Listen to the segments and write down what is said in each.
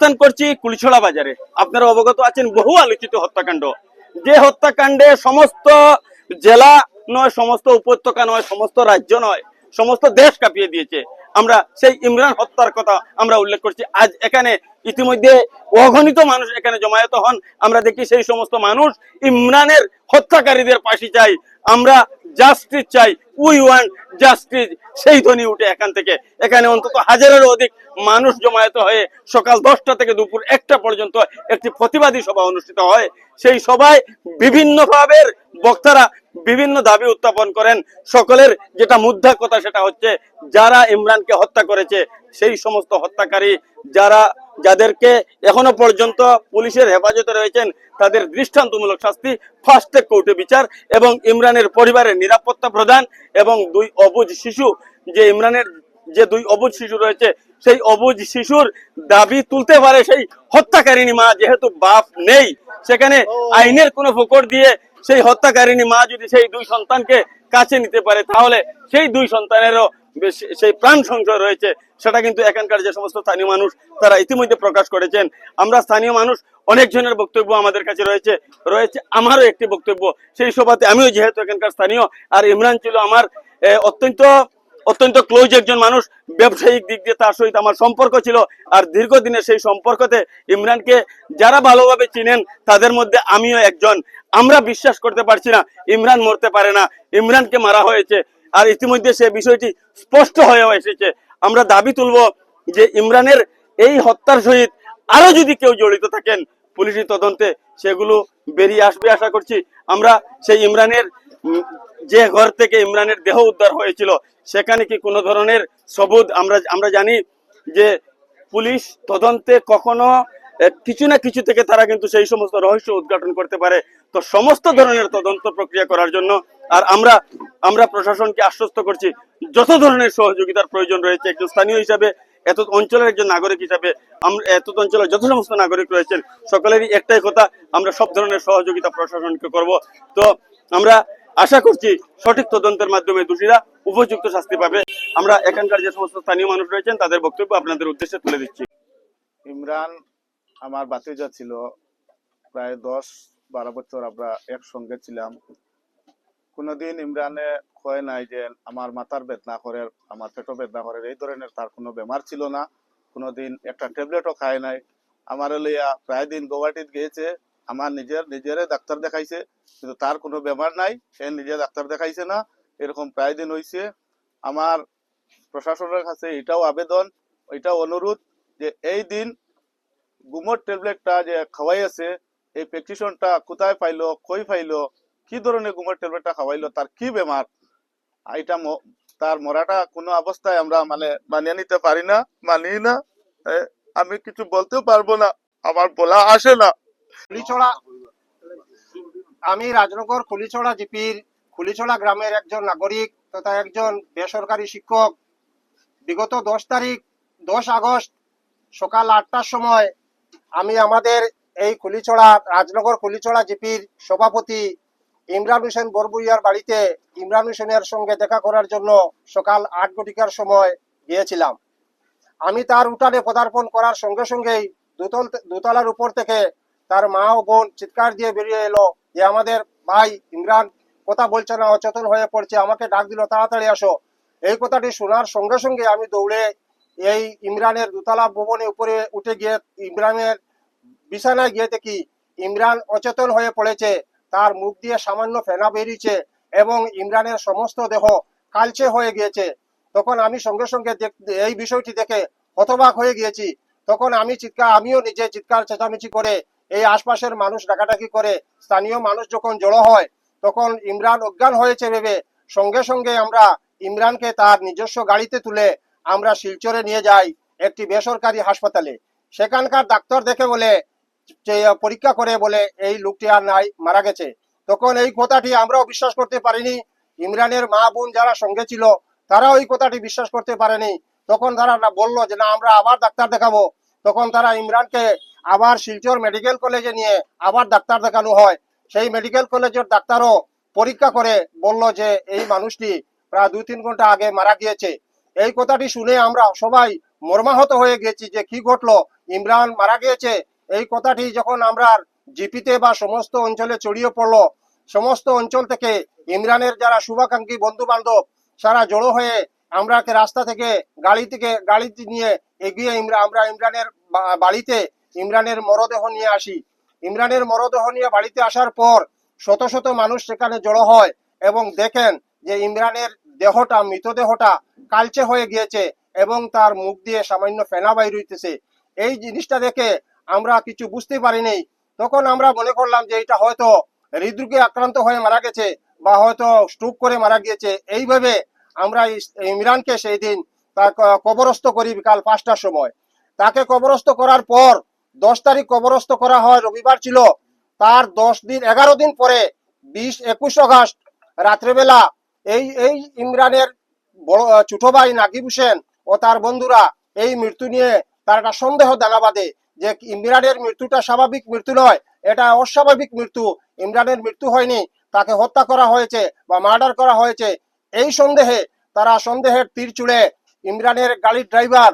অবস্থান করছি কুলছড়া বাজারে। আপনারা অবগত আছেন, বহু আলোচিত হত্যাকাণ্ড। যে হত্যাকাণ্ডে সমস্ত জেলা নয়, সমস্ত উপত্যকা নয়, সমস্ত রাজ্য নয়, সমস্ত দেশ কাঁপিয়ে দিয়েছে। আমরা সেই ইমরান হত্যার কথা আমরা উল্লেখ করছি। আজ এখানে ইতিমধ্যে অগণিত মানুষ এখানে জমায়েত হন। আমরা দেখি সেই সমস্ত মানুষ ইমরানের হত্যাকারীদের পাশে চাই আমরা জাস্টিস চাই উই ওয়ান্ট জাস্টিস সেই ধ্বনি উঠে এখান থেকে। এখানে অন্তত হাজারেরও অধিক মানুষ জমায়েত হয়ে সকাল দশটা থেকে দুপুর একটা পর্যন্ত একটি প্রতিবাদী সভা অনুষ্ঠিত হয়। সেই সভায় বিভিন্ন ভাবের বক্তারা বিভিন্ন দাবি উত্থাপন করেন। সকলের যেটা মুদ্রা কথা সেটা হচ্ছে, যারা ইমরানকে হত্যা করেছে, সেই সমস্ত হত্যাকারী যারা যাদেরকে এখনও পর্যন্ত পুলিশের হেফাজতে রয়েছেন তাদের দৃষ্টান্তমূলক শাস্তি ফার্স্ট ট্র্যাক কোর্টে বিচার এবং ইমরানের পরিবারের নিরাপত্তা প্রদান এবং দুই অবুজ শিশু যে ইমরানের যে দুই অবুজ শিশু রয়েছে সেই অবুজ শিশুর দাবি তুলতে পারে সেই হত্যাকারিণী মা যেহেতু বাপ নেই। সেখানে আইনের কোনো ফোকর দিয়ে সেই হত্যাকারিণী মা যদি সেই দুই সন্তানকে কাছে নিতে পারে তাহলে সেই দুই সন্তানেরও সেই প্রাণ সংশয় রয়েছে, সেটা কিন্তু এখানকার যে সমস্ত স্থানীয় মানুষ, তারা ইতিমধ্যে প্রকাশ করেছেন। আমরা স্থানীয় মানুষ, অনেকজনের বক্তব্য আমাদের কাছে রয়েছে রয়েছে, আমারও একটি বক্তব্য। সেই সভাতে আমিও যেহেতু এখানকার স্থানীয়, আর ইমরান ছিল আমার অত্যন্ত অত্যন্ত ক্লোজ একজন মানুষ, ব্যবসায়িক দিক দিয়ে তার সহিত আমার সম্পর্ক ছিল, আর দীর্ঘদিনের সেই সম্পর্কতে ইমরানকে যারা ভালোভাবে চিনেন, তাদের মধ্যে আমিও একজন। আমরা বিশ্বাস করতে পারছি না, ইমরান মরতে পারে না, ইমরানকে মারা হয়েছে। আর ইতিমধ্যে সে বিষয়টি স্পষ্ট হয়েও এসেছে। আমরা দাবি তুলব যে ইমরানের এই হত্যার সহিত আরও যদি কেউ জড়িত থাকেন, পুলিশি তদন্তে সেগুলো বেরিয়ে আসবে আশা করছি। আমরা সেই ইমরানের যে ঘর থেকে ইমরানের দেহ উদ্ধার হয়েছিল, সেখানে কি কোনো ধরনের সবুজ, আমরা আমরা জানি যে পুলিশ তদন্তে কখনো কিছু না কিছু থেকে তারা কিন্তু সেই সমস্ত রহস্য উদ্ঘাটন করতে পারে। তো সমস্ত ধরনের তদন্ত প্রক্রিয়া করার জন্য আর আমরা আমরা প্রশাসনকে আশ্বস্ত করছি, যত ধরনের সহযোগিতার প্রয়োজন রয়েছে, একজন স্থানীয় হিসাবে, এত অঞ্চলের একজন নাগরিক হিসাবে আমরা এত অঞ্চলের যত সমস্ত নাগরিক রয়েছেন, সকলেরই একটাই কথা, আমরা সব ধরনের সহযোগিতা প্রশাসনকে করব। তো আমরা আশা করছি সঠিক তদন্তের মাধ্যমে দোষীরা উপযুক্ত শাস্তি পাবে। আমরা এখানকার যে সমস্ত স্থানীয় মানুষ রয়েছেন, তাদের বক্তব্য আপনাদের উদ্দেশ্যে তুলে দিচ্ছি। ইমরান, আমার বাতিজা ছিল। প্রায় দশ বারো বছর আমরা একসঙ্গে ছিলাম। কোনোদিন ইমরানে কয় নাই যে আমার মাথার বেদনা করে, আমার পেটও বেদনা করে। এই ধরনের তার কোনো বেমার ছিল না। কোনোদিন একটা ট্যাবলেটও খায় নাই। আমার লইয়া প্রায় দিন গৌহাটিত গিয়েছে। আমার নিজের, নিজেরে ডাক্তার দেখাইছে, কিন্তু তার কোনো বেমার নাই। সে নিজে ডাক্তার দেখাইছে না। এরকম প্রায় দিন হইছে। আমার প্রশাসনের কাছে এটাও আবেদন, এটাও অনুরোধ যে এই দিন গুমর ট্যাবলেটটা যে খাওয়াইছে এই প্রেসক্রিপশনটা কোথায় পাইলো, কই পাইলো কি ধরনের গুমর ট্যাবলেটটা খাওয়াইলো, তার কি বেমার? এটা তার মরাটা কোনো অবস্থায় আমরা মানে মানিয়ে নিতে পারি না মানি না আমি কিছু বলতেও পারব না, আমার বলা আসে না। খুলিছড়া, আমি রাজনগর খুলিছড়া জিপির, খুলিছড়া গ্রামের একজন নাগরিক তথা একজন বেসরকারি শিক্ষক। বিগত দশ তারিখ, দশ আগস্ট, সকাল আটটার সময় আমি আমাদের এই খুলিছড়া, রাজনগর খুলিছড়া জিপির সভাপতি ইমরান হোসেন বরবুইয়ার বাড়িতে ইমরান হোসেনের সঙ্গে দেখা করার জন্য সকাল আট ঘটিকার সময় গিয়েছিলাম। আমি তার উঠানে পদার্পণ করার সঙ্গে সঙ্গেই দুতল দোতলার উপর থেকে তার মা ও বোন চিৎকার দিয়ে বেরিয়ে এলো যে আমাদের ভাই ইমরান কথা বলছে না, অচেতন হয়ে পড়ছে, আমাকে ডাক দিল, তাড়াতাড়ি আসো। এই কথাটি শোনার সঙ্গে সঙ্গে আমি দৌড়ে এই ইমরানের দোতলা ভবনে উপরে উঠে গিয়ে ইমরানের বিছানায় গিয়ে দেখি ইমরান অচেতন হয়ে পড়েছে। তার মুখ দিয়ে সামান্য ফেনা বেরিয়েছে এবং ইমরানের সমস্ত দেহ কালচে হয়ে গিয়েছে। তখন আমি সঙ্গে সঙ্গে এই বিষয়টি দেখে হতবাক হয়ে গিয়েছি। তখন আমি চিৎকার আমিও নিজে চিৎকার চেঁচামেচি করে এই আশপাশের মানুষ ডাকাডাকি করে স্থানীয় মানুষ যখন জড়ো হয়, তখন ইমরান অজ্ঞান হয়েছে ভেবে সঙ্গে সঙ্গে আমরা ইমরানকে তার নিজস্ব গাড়িতে তুলে আমরা শিলচরে নিয়ে যাই একটি বেসরকারি হাসপাতালে। সেখানকার ডাক্তার দেখে বলে পরীক্ষা করে বলে এই লোকটি আর নাই, মারা গেছে। তখন এই কথাটি আমরাও বিশ্বাস করতে পারিনি। ইমরানের মা বোন যারা সঙ্গে ছিল, তারাও এই কথাটি বিশ্বাস করতে পারেনি। তখন তারা না বলল যে, না, আমরা আবার ডাক্তার দেখাবো। তখন তারা ইমরানকে আবার শিলচর মেডিকেল কলেজে নিয়ে আবার ডাক্তার দেখানো হয়। সেই মেডিকেল কলেজের ডাক্তারও পরীক্ষা করে বলল যে, এই মানুষটি প্রায় দুই তিন ঘণ্টা আগে মারা গিয়েছে। এই কথাটি শুনে আমরা সবাই মর্মাহত হয়ে গেছি যে, কি ঘটলো? ইমরান মারা গিয়েছে? এই কথাটি যখন আমরা জিপিতে বা সমস্ত অঞ্চলে ছড়িয়ে পড়ল, সমস্ত অঞ্চল থেকে ইমরানের যারা শুভাকাঙ্ক্ষী বন্ধু বান্ধব সারা জড়ো হয়ে আমরাকে রাস্তা থেকে গাড়ি থেকে গাড়ি নিয়ে এগিয়ে ইমরা- আমরা ইমরানের বাড়িতে ইমরানের মরদেহ নিয়ে আসি। ইমরানের মরদেহ নিয়ে বাড়িতে আসার পর শত শত মানুষ সেখানে জড়ো হয় এবং দেখেন যে ইমরানের দেহটা, মৃতদেহটা কালচে হয়ে গিয়েছে এবং তার মুখ দিয়ে সামান্য ফেনা বাইর হইতেছে। এই জিনিসটা দেখে আমরা কিছু বুঝতে পারিনি। তখন আমরা মনে করলাম যে এটা হয়তো হৃদরোগে আক্রান্ত হয়ে মারা গেছে বা হয়তো স্ট্রোক করে মারা গিয়েছে। এইভাবে আমরা ইমরানকে সেই দিন তার কবরস্থ করি বিকাল পাঁচটার সময়। তাকে কবরস্থ করার পর দশ তারিখ কবরস্থ করা হয়, রবিবার ছিল। তার দশ দিন, এগারো দিন পরে বিশ একুশ আগস্ট রাত্রেবেলা এই এই ইমরানের বড়, ছোট ভাই নাকিব হোসেন ও তার বন্ধুরা এই মৃত্যু নিয়ে তার একটা সন্দেহ দানা বাঁধে। যে ইমরানের মৃত্যুটা স্বাভাবিক মৃত্যু নয়, এটা অস্বাভাবিক মৃত্যু। ইমরানের মৃত্যু হয়নি, তাকে হত্যা করা হয়েছে বা মার্ডার করা হয়েছে। এই সন্দেহে, তারা সন্দেহের তীর চুড়ে ইমরানের গাড়ির ড্রাইভার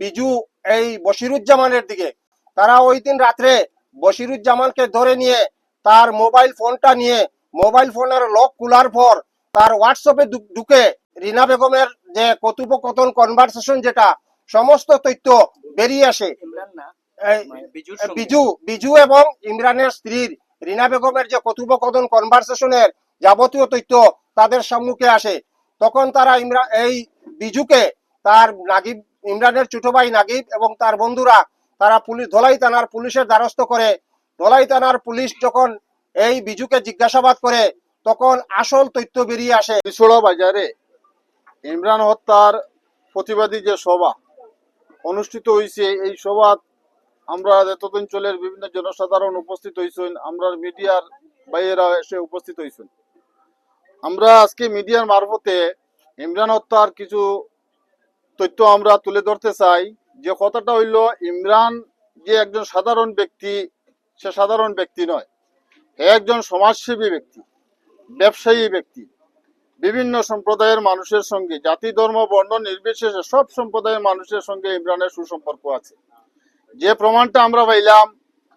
বিজু এই বশিরুজ্জামানের দিকে। তারা ওই দিন রাত্রে বশিরুজ্জামানকে ধরে নিয়ে তার মোবাইল ফোনটা নিয়ে, মোবাইল ফোনের লক খোলার পর তার হোয়াটসঅ্যাপে ঢুকে রিনা বেগমের যে কথোপকথন কনভারসেশন যেটা, সমস্ত তথ্য বেরিয়ে আসে। বিজু বিজু এবং ইমরানের স্ত্রীর রিনা বেগমের যে কথোপকথন কনভারসেশনের যাবতীয় তথ্য তাদের সম্মুখে আসে। তখন তারা ইমরান এই বিজুকে তার নাগিব ইমরানের ছোট ভাই নাগিব এবং তার বন্ধুরা তারা পুলিশ ধলাই থানার পুলিশের দ্বারস্থ করে। ধলাই থানার পুলিশ যখন এই বিজুকে জিজ্ঞাসাবাদ করে তখন আসল তথ্য বেরিয়ে আসে। বাজারে ইমরান হত্যার প্রতিবাদী যে সভা অনুষ্ঠিত হয়েছে এই সভা আমরা এতদিন অঞ্চলের বিভিন্ন জনসাধারণ উপস্থিত হয়েছেন আমরা মিডিয়ার ভাইয়েরা এসে উপস্থিত হয়েছেন আমরা আজকে মিডিয়ার মারফতে ইমরান হত্যার কিছু তথ্য আমরা তুলে ধরতে চাই। যে কথাটা হইল, ইমরান যে একজন সাধারণ ব্যক্তি, সে সাধারণ ব্যক্তি নয়। একজন সমাজসেবী ব্যক্তি, ব্যবসায়ী ব্যক্তি। বিভিন্ন সম্প্রদায়ের মানুষের সঙ্গে, জাতি, ধর্ম, বর্ণ নির্বিশেষে সব সম্প্রদায়ের মানুষের সঙ্গে ইমরানের সুসম্পর্ক আছে। যে প্রমাণটা আমরা পাইলাম,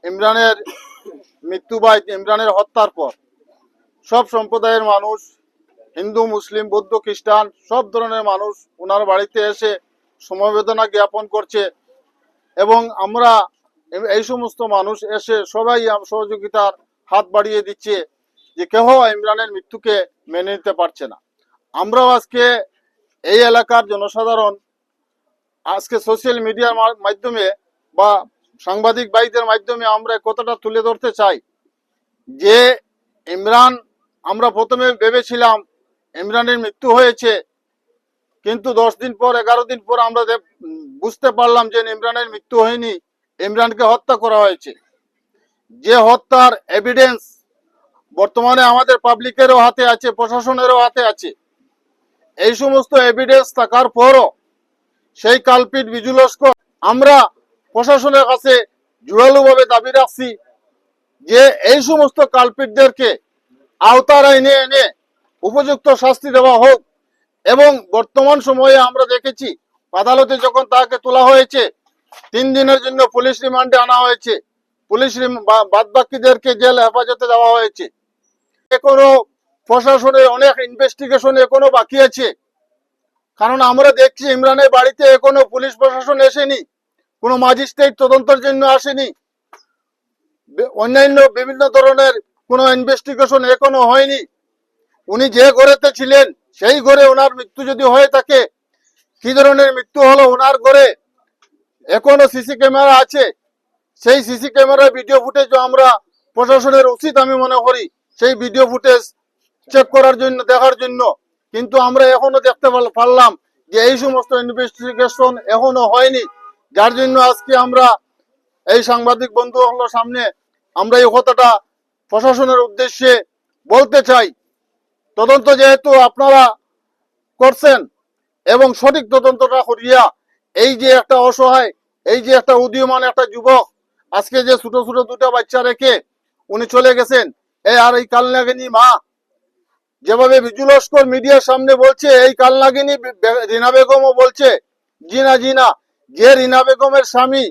ইমরানের মৃত্যু বা ইমরানের হত্যার পর, সব সম্প্রদায়ের মানুষ, হিন্দু, মুসলিম, বৌদ্ধ, খ্রিস্টান, সব ধরনের মানুষ ওনার বাড়িতে এসে সমবেদনা জ্ঞাপন করছে এবং আমরা এই সমস্ত মানুষ এসে সবাই সহযোগিতার হাত বাড়িয়ে দিচ্ছে যে কেহ ইমরানের মৃত্যুকে মেনে নিতে পারছে না। আমরাও আজকে এই এলাকার জনসাধারণ, আজকে সোশ্যাল মিডিয়ার মাধ্যমে বা সাংবাদিক ভাইদের মাধ্যমে আমরা কথাটা তুলে ধরতে চাই যে ইমরান, আমরা প্রথমে ভেবেছিলাম ইমরানের মৃত্যু হয়েছে, কিন্তু দশ দিন পর, এগারো দিন পর আমরা বুঝতে পারলাম যে ইমরানের মৃত্যু হয়নি, ইমরানকে হত্যা করা হয়েছে। যে হত্যার এভিডেন্স বর্তমানে আমাদের পাবলিকেরও হাতে আছে, প্রশাসনেরও হাতে আছে। এই সমস্ত এভিডেন্স থাকার পরও সেই কালপিট বিজু লস্কর আমরা প্রশাসনের কাছে জোরালোভাবে দাবি রাখছি যে এই সমস্ত কালপিটদেরকে আওতার আইনে এনে উপযুক্ত শাস্তি দেওয়া হোক এবং বর্তমান সময়ে আমরা দেখেছি আদালতে যখন তাকে তোলা হয়েছে, তিন দিনের জন্য পুলিশ রিমান্ডে আনা হয়েছে। পুলিশ বাদ বাকিদেরকে জেল হেফাজতে দেওয়া হয়েছে। এখনও প্রশাসনের অনেক ইনভেস্টিগেশন এখনও বাকি আছে। কারণ আমরা দেখছি ইমরানের বাড়িতে এখনও পুলিশ প্রশাসন এসেনি। কোনো ম্যাজিস্ট্রেট তদন্তের জন্য আসেনি। অন্যান্য বিভিন্ন ধরনের কোনো ইনভেস্টিগেশন এখনও হয়নি। উনি যে ঘরেতে ছিলেন, সেই ঘরে ওনার মৃত্যু যদি হয়ে থাকে, কি ধরনের মৃত্যু হলো ওনার ঘরে? এখনও সিসি ক্যামেরা আছে। সেই সিসি ক্যামেরা ভিডিও ফুটেজ আমরা প্রশাসনের উচিত আমি মনে করি, সেই ভিডিও ফুটেজ চেক করার জন্য, দেখার জন্য। কিন্তু আমরা এখনও দেখতে পারলাম যে এই সমস্ত ইনভেস্টিগেশন এখনও হয়নি। যার জন্য আজকে আমরা এই সাংবাদিক বন্ধু হলো সামনে আমরা এই কথাটা প্রশাসনের উদ্দেশ্যে বলতে চাই। তদন্ত যেহেতু আপনারা করছেন এবং সঠিক তদন্তটা করিয়া এই যে একটা অসহায়, এই যে একটা উদীয়মান একটা যুবক আজকে যে ছোট ছোট দুটো বাচ্চা রেখে উনি চলে গেছেন এই আর এই কালনাগিনী মা। যেভাবে বিজু লস্কর মিডিয়ার সামনে বলছে, এই কালনাগিনী রিনা বেগমও বলছে জি না জি না যে রিনা বেগমের স্বামী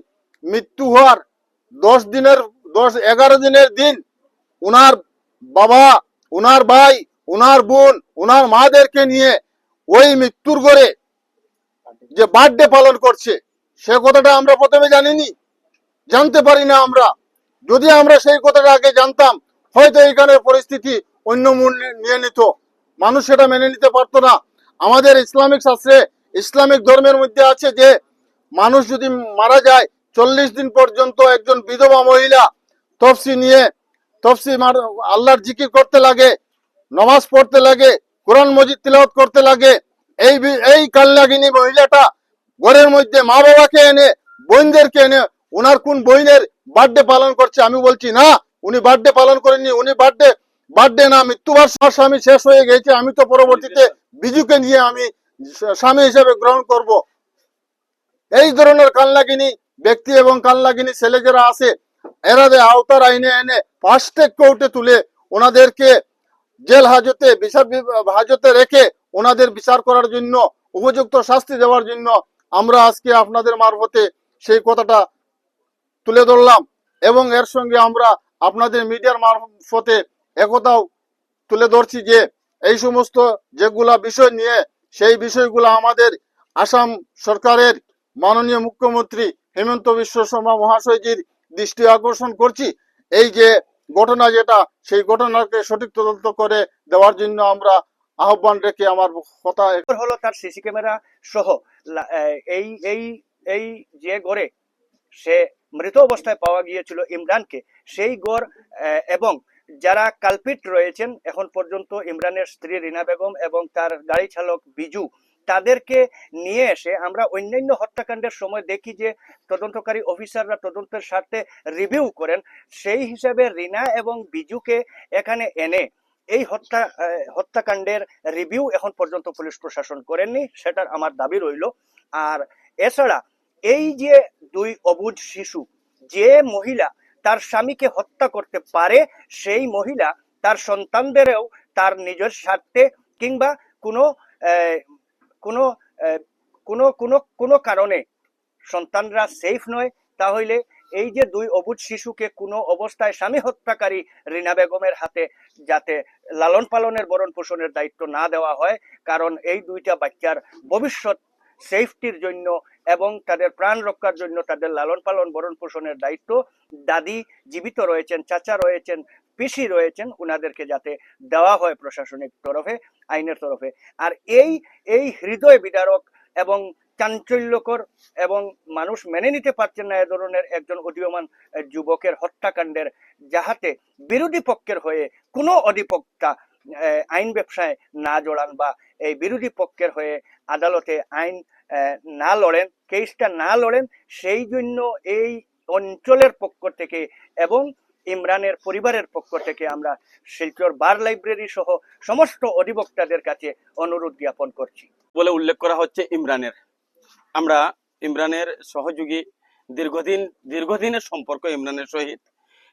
মৃত্যু হওয়ার দশ দিনের, দশ, এগারো দিনের দিন উনার বাবা, উনার ভাই, উনার বোন, উনার মাদেরকে নিয়ে ওই মৃত্যুর ঘরে যে বার্থডে পালন করছে, সে কথাটা আমরা প্রথমে জানিনি, জানতে পারি না আমরা। যদি আমরা সেই কথাটা আগে জানতাম, হয়তো এইখানের পরিস্থিতি অন্য মূল নিয়ে নিত। মানুষ সেটা মেনে নিতে পারতো না। আমাদের ইসলামিক শাস্ত্রে ইসলামিক ধর্মের মধ্যে আছে যে মানুষ যদি মারা যায়, চল্লিশ দিন পর্যন্ত একজন বিধবা মহিলা তফসি নিয়ে, তফসি আল্লাহর জিকির করতে লাগে, নমাজ পড়তে লাগে, কোরআন মজিদ তিলাওয়াত করতে লাগে, এই এই কাল্লাগিনী মহিলাটা ঘরের মধ্যে মা বাবাকে এনে, বোনদেরকে এনে ওনার কোন বইনের বার্থডে পালন করছে আমি বলছি, না, উনি বার্থডে পালন করেননি, উনি বার্থডে বার্থডে না মৃত্যুবার স্বামী শেষ হয়ে গেছে, আমি তো পরবর্তীতে বিজুকে নিয়ে আমি স্বামী হিসেবে গ্রহণ করব। এই ধরনের কাল্লাগিনী, ব্যক্তি এবং কাল্লাগিনী ছেলে যারা আছে, এরা যে আওতার আইনে এনে ফাস্টেক কোর্টে তুলে ওনাদেরকে জেল হাজতে, বিচার হাজতে রেখে ওনাদের বিচার করার জন্য, উপযুক্ত শাস্তি দেওয়ার জন্য আমরা আজকে আপনাদের মারফতে সেই কথাটা তুলে ধরলাম এবং এর সঙ্গে আমরা আপনাদের মিডিয়ার মারফতে একথাও তুলে ধরছি যে এই সমস্ত যেগুলা বিষয় নিয়ে, সেই বিষয়গুলো আমাদের আসাম সরকারের মাননীয় মুখ্যমন্ত্রী হেমন্ত বিশ্ব শর্মা মহাশয়জির দৃষ্টি আকর্ষণ করছি। এই যে ঘটনা যেটা, সেই ঘটনাকে সঠিক তদন্ত করে দেওয়ার জন্য আমরা আহ্বান রেখে আমার কথা হলো তার সিসি ক্যামেরা সহ এই এই এই যে গড়ে সে মৃত অবস্থায় পাওয়া গিয়েছিল ইমরানকে, সেই গড় এবং যারা কালপিট রয়েছেন, এখন পর্যন্ত ইমরানের স্ত্রী রিনা বেগম এবং তার গাড়ি চালক বিজু তাদেরকে নিয়ে এসে আমরা অন্যান্য হত্যাকাণ্ডের সময় দেখি যে তদন্তকারী অফিসাররা তদন্তের স্বার্থে রিভিউ করেন, সেই হিসাবে রিনা এবং বিজুকে এখানে এনে এই হত্যা হত্যাকাণ্ডের রিভিউ এখন পর্যন্ত পুলিশ প্রশাসন করেননি, সেটার আমার দাবি রইল। আর এছাড়া এই যে দুই অবুজ শিশু, যে মহিলা তার স্বামীকে হত্যা করতে পারে, সেই মহিলা তার সন্তানদেরও তার নিজের স্বার্থে কিংবা কোনো কোনো কোনো কোনো কোনো কারণে সন্তানরা সেফ নয়, তাহলে এই যে দুই অবুজ শিশুকে কোনো অবস্থায় স্বামী হত্যাকারী রিনা বেগমের হাতে যাতে লালন পালনের বরণ পোষণের দায়িত্ব না দেওয়া হয়, কারণ এই দুইটা বাচ্চার ভবিষ্যৎ সেফটির জন্য এবং তাদের প্রাণ রক্ষার জন্য তাদের লালন পালন বরণ পোষণের দায়িত্ব দাদি জীবিত রয়েছেন, চাচা রয়েছেন পিসি রয়েছেন উনাদেরকে যাতে দেওয়া হয় প্রশাসনিক তরফে, আইনের তরফে। আর এই এই হৃদয় বিদারক এবং চাঞ্চল্যকর এবং মানুষ মেনে নিতে পারছেন না এ ধরনের একজন উদীয়মান যুবকের হত্যাকাণ্ডের, যাহাতে বিরোধী পক্ষের হয়ে কোনো অধিপক্তা আইন ব্যবসায় না জড়ান বা এই বিরোধী পক্ষের হয়ে আদালতে আইন না লড়েন, কেসটা না লড়েন, সেই জন্য এই অঞ্চলের পক্ষ থেকে এবং ইমরানের পরিবারের পক্ষ থেকে আমরা শিলচর বার লাইব্রেরি সহ সমস্ত অধিবক্তাদের কাছে অনুরোধ জ্ঞাপন করছি। বলে উল্লেখ করা হচ্ছে ইমরানের। আমরা ইমরানের সহযোগী দীর্ঘদিন, দীর্ঘদিনের সম্পর্ক ইমরানের সহিত।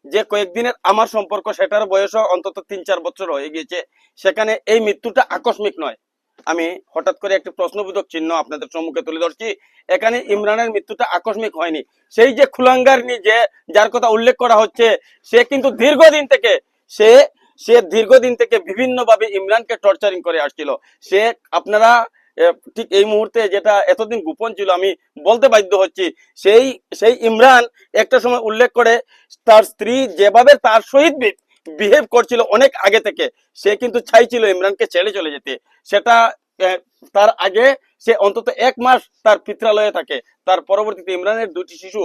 যে কয়েকদিনের আমার সম্পর্ক, সেটার বয়স অন্তত তিন চার বছর হয়ে গিয়েছে। সেখানে এই মৃত্যুটা আকস্মিক নয়। আমি হঠাৎ করে একটি প্রশ্নবোধক চিহ্ন আপনাদের সম্মুখে তুলে ধরছি। এখানে ইমরানের মৃত্যুটা আকস্মিক হয়নি। সেই যে খুলাঙ্গারনি যে, যার কথা উল্লেখ করা হচ্ছে, সে কিন্তু দীর্ঘদিন থেকে, সে সে দীর্ঘদিন থেকে বিভিন্নভাবে ইমরানকে টর্চারিং করে আসছিল। সে, আপনারা ঠিক এই মুহূর্তে যেটা এতদিন গোপন ছিল, আমি বলতে বাধ্য হচ্ছি, সেই সেই ইমরান একটা সময় উল্লেখ করে, তার স্ত্রী যেভাবে তার সহিত বিহেভ করছিল অনেক আগে থেকে। সে কিন্তু চাইছিল ইমরানকে ছেড়ে চলে যেতে। সেটা তার আগে সে অন্তত এক মাস তার পিত্রালয়ে থাকে। তার পরবর্তীতে ইমরানের দুটি শিশু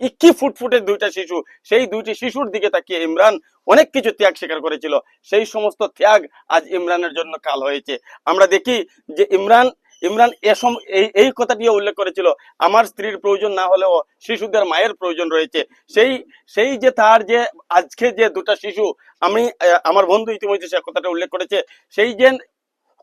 ইকি ফুটফুটের দুইটা শিশু, সেই দুইটি শিশুর দিকে তাকিয়ে ইমরান অনেক কিছু ত্যাগ স্বীকার করেছিল। সেই সমস্ত ত্যাগ আজ ইমরানের জন্য কাল হয়েছে। আমরা দেখি যে ইমরান ইমরান এসম এই এই কথাটি উল্লেখ করেছিল, আমার স্ত্রীর প্রয়োজন না হলেও শিশুদের মায়ের প্রয়োজন রয়েছে। সেই সেই যে তার যে আজকে যে দুটা শিশু, আমি আমার বন্ধু ইতিমধ্যে সে কথাটা উল্লেখ করেছে, সেই যে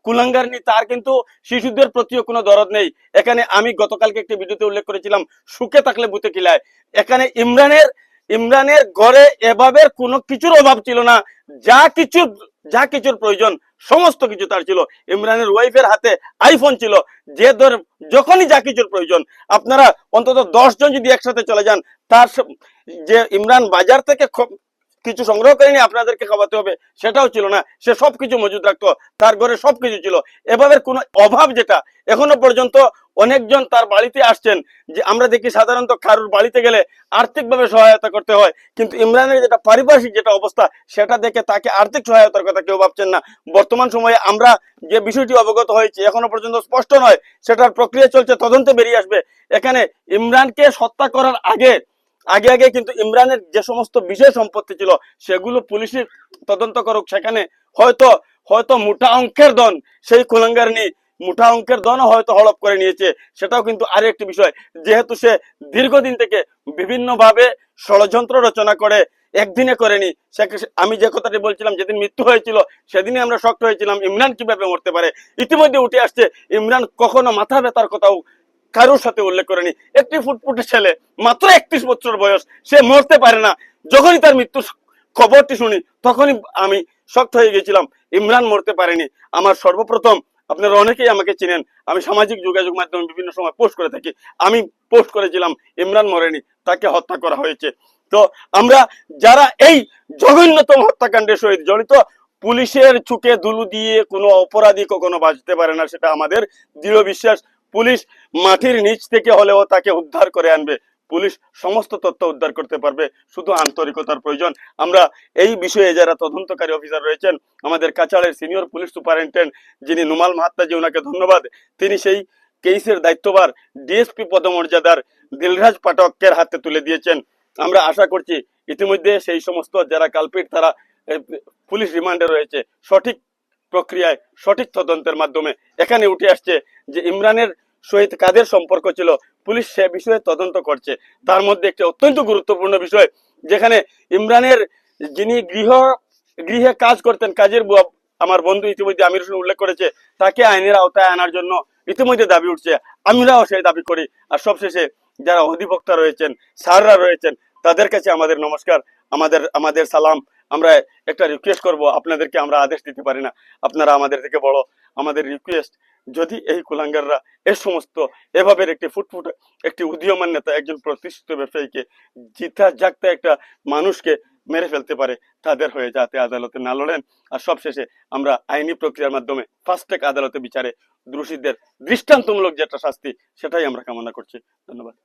কুলাঙ্গারনি, তার কিন্তু শিশুদের প্রতিও কোনো দরদ নেই। এখানে আমি গতকালকে একটি ভিডিওতে উল্লেখ করেছিলাম, সুখে থাকলে বুতে কিলায় এখানে ইমরানের ইমরানের ঘরে এভাবে কোনো কিছুর অভাব ছিল না। যা কিছু, যা কিছুর প্রয়োজন, সমস্ত কিছু তার ছিল। ইমরানের ওয়াইফের হাতে আইফোন ছিল। যে ধর, যখনই যা কিছুর প্রয়োজন, আপনারা অন্তত দশজন যদি একসাথে চলে যান, তার যে ইমরান বাজার থেকে কিছু সংগ্রহ করে নিয়ে আপনাদেরকে খাওয়াতে হবে, সেটাও ছিল না। সে সবকিছু মজুদ রাখতো, তার ঘরে সবকিছু ছিল। এভাবে কোনো অভাব যেটা, এখনও পর্যন্ত অনেকজন তার বাড়িতে আসছেন, যে আমরা দেখি সাধারণত কারুর বাড়িতে গেলে আর্থিকভাবে সহায়তা করতে হয়, কিন্তু ইমরানের যেটা পারিপার্শ্বিক যেটা অবস্থা, সেটা দেখে তাকে আর্থিক সহায়তার কথা কেউ ভাবছেন না। বর্তমান সময়ে আমরা যে বিষয়টি অবগত হয়েছে, এখনও পর্যন্ত স্পষ্ট নয়, সেটার প্রক্রিয়া চলছে, তদন্তে বেরিয়ে আসবে। এখানে ইমরানকে হত্যা করার আগে আগে আগে কিন্তু ইমরানের যে সমস্ত বিষয় সম্পত্তি ছিল, সেগুলো পুলিশের তদন্ত করুক। সেখানে হয়তো হয়তো মোটা অঙ্কের দন সেই কুলাঙ্গার নিয়ে মোটা অঙ্কের দনও হয়তো হড়প করে নিয়েছে। সেটাও কিন্তু আরও একটি বিষয়। যেহেতু সে দীর্ঘদিন থেকে বিভিন্ন ভাবে ষড়যন্ত্র রচনা করে, একদিনে করেনি সে আমি যে কথাটি বলছিলাম, যেদিন মৃত্যু হয়েছিল, সেদিনই আমরা শক্ত হয়েছিলাম ইমরান কীভাবে মরতে পারে। ইতিমধ্যে উঠে আসছে, ইমরান কখনো মাথা ব্যথার কথাও কারোর সাথে উল্লেখ করেনি। একটি ফুটফুটে ছেলে, মাত্র একত্রিশ বছর বয়স, সে মরতে পারে না। যখনই তার মৃত্যুর খবরটি শুনি, তখনই আমি শক্ত হয়ে গেছিলাম ইমরান মরতে পারেনি। আমার সর্বপ্রথম, আপনারা অনেকেই আমাকে চিনেন, আমি সামাজিক যোগাযোগ মাধ্যমে বিভিন্ন সময় পোস্ট করে থাকি। আমি পোস্ট করেছিলাম, ইমরান মরেনি, তাকে হত্যা করা হয়েছে। তো আমরা যারা এই জঘন্যতম হত্যাকাণ্ডের সহিত জড়িত, পুলিশের চুকে দুলু দিয়ে কোনো অপরাধী কখনো বাঁচতে পারে না, সেটা আমাদের দৃঢ় বিশ্বাস। পুলিশ মাটির নিচ থেকে হলেও তাকে উদ্ধার করে আনবে। পুলিশ সমস্ত তথ্য উদ্ধার করতে পারবে, শুধু আন্তরিকতার প্রয়োজন। আমরা এই বিষয়ে যারা তদন্তকারী অফিসার রয়েছেন, আমাদের কাছাড়ের সিনিয়র পুলিশ সুপারিনটেন্ডেন্ট যিনি নুমাল মাহাত্তাজি ওনাকে ধন্যবাদ। তিনি সেই কেসের দায়িত্বভার ডিএসপি পদমর্যাদার দিলরাজ পাঠকের হাতে তুলে দিয়েছেন। আমরা আশা করছি ইতিমধ্যে সেই সমস্ত যারা কালপিট, তারা পুলিশ রিমান্ডে রয়েছে। সঠিক প্রক্রিয়ায় সঠিক তদন্তের মাধ্যমে এখানে উঠে আসছে যে ইমরানের সহিত কাদের সম্পর্ক ছিল, পুলিশ সে বিষয়ে তদন্ত করছে। তার মধ্যে একটি অত্যন্ত গুরুত্বপূর্ণ বিষয়, যেখানে ইমরানের যিনি গৃহ, গৃহে কাজ করতেন, কাজের বুয়া আমার বন্ধু ইতিমধ্যে আমির হোসেন উল্লেখ করেছে, তাকে আইনের আওতায় আনার জন্য ইতিমধ্যে দাবি উঠছে। আমরাও সেই দাবি করি। আর সবশেষে যারা অধিবক্তা রয়েছেন, স্যাররা রয়েছেন, তাদের কাছে আমাদের নমস্কার, আমাদের আমাদের সালাম। আমরা একটা রিকোয়েস্ট করব, আপনাদেরকে আমরা আদেশ দিতে পারি না। আপনারা আমাদের থেকে বড়, আমাদের রিকোয়েস্ট যদি এই কুলাঙ্গাররা এ সমস্ত এভাবে একটি ফুটফুট, একটি উদীয়মান নেতা একজন প্রতিষ্ঠিত ব্যবসায়ীকে জিতা জাগতা একটা মানুষকে মেরে ফেলতে পারে, তাদের হয়ে যাতে আদালতে না লড়েন। আর সবশেষে আমরা আইনি প্রক্রিয়ার মাধ্যমে ফাস্ট ট্র্যাক আদালতে বিচারে দোষীদের দৃষ্টান্তমূলক যেটা শাস্তি, সেটাই আমরা কামনা করছি। ধন্যবাদ।